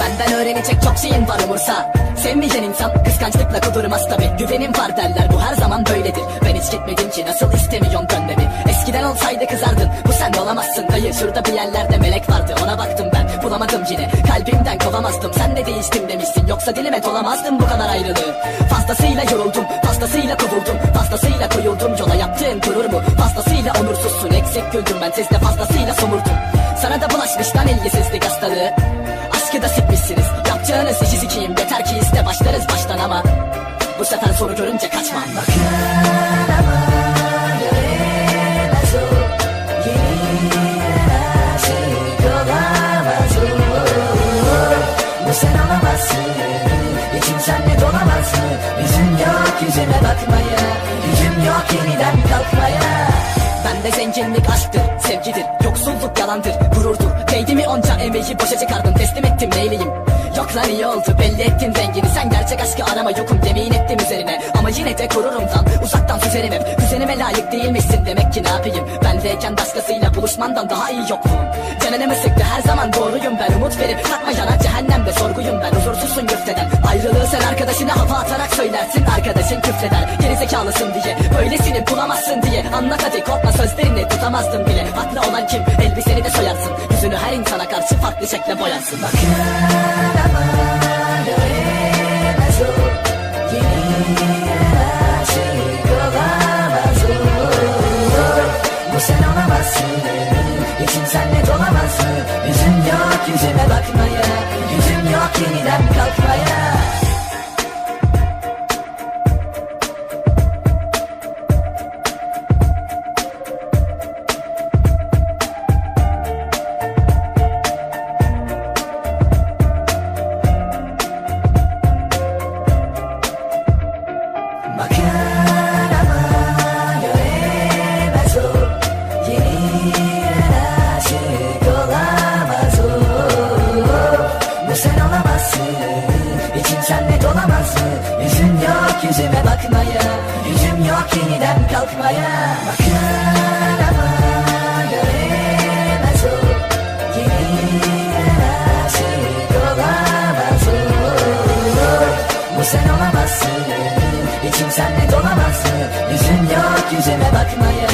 Benden öğrenecek çok şeyin var umursa. Sevmeyen insan kıskançlıkla kudurmaz tabi Güvenim var derler bu her zaman böyledir. Ben hiç gitmedim ki nasıl istemiyorum dönmemi? Eskiden olsaydı kızardın bu sen de olamazsın. Hayır şurada bir yerlerde melek vardı ona baktım ben. Bulamadım yine kalbimden kovamazdım. Sen de değiştim demişsin yoksa dilime dolamazdım bu kadar ayrılığı. Fazlasıyla yoruldum fazlasıyla kovuldum Fazlasıyla koyuldum yol yaptığın gurur mu? Fazlasıyla onursuzsun. Eksik güldüm ben. Sizde fazlasıyla somurdum Sana da bulaşmış lan ilgisizlik hastalığı. Aşkı da sikmişsiniz. Yapacağınız işi sikiyim Yeter ki iste. Başlarız baştan ama. Bu sefer soru görünce kaçmam Bu sen olamazsın İçim senle dolamaz mı Yüzün yok zenginlik aşktır, sevgidir Yoksulluk yalandır, gururdur. Değdi mi onca emeği boşa çıkardın Teslim ettim neyleyim? Yok lan iyi oldu belli ettin rengini. Sen gerçek aşkı arama yokum yemin ettim üzerine. Ama yine de gururumdan uzaktan süzerim hep Kuzenime layık değilmişsin demek ki ne yapayım? Bendeyken başkasıyla buluşmandan daha iyi Canını mı sıktı her zaman doğruyum ben Umut verip takma yana arkadaşına hava atarak söylersin. Arkadaşın küfreder gerizekalısın diye. Böylesini bulamazsın diye. Anlat hadi korkma sözlerini tutamazdım bile. Haklı olan kim? Elbiseni de soyarsın. Yüzünü her insana karşı farklı şekle boyarsın. Bak. Bu sen olamazsın. İçim senle dolamaz mı Yüzün yok yüzüme bakmaya. Gücüm yok yeniden kalkmaya olamazsın İçim senle dolamaz. Mı Yüzün yok yüzüme bakmaya. Gücüm yok yeniden kalkmaya. Bakar ama göremez o. Yeni aşık olamaz o bu sen olamazsın. İçim senle dolamaz. Mı Yüzün yok yüzüme bakmaya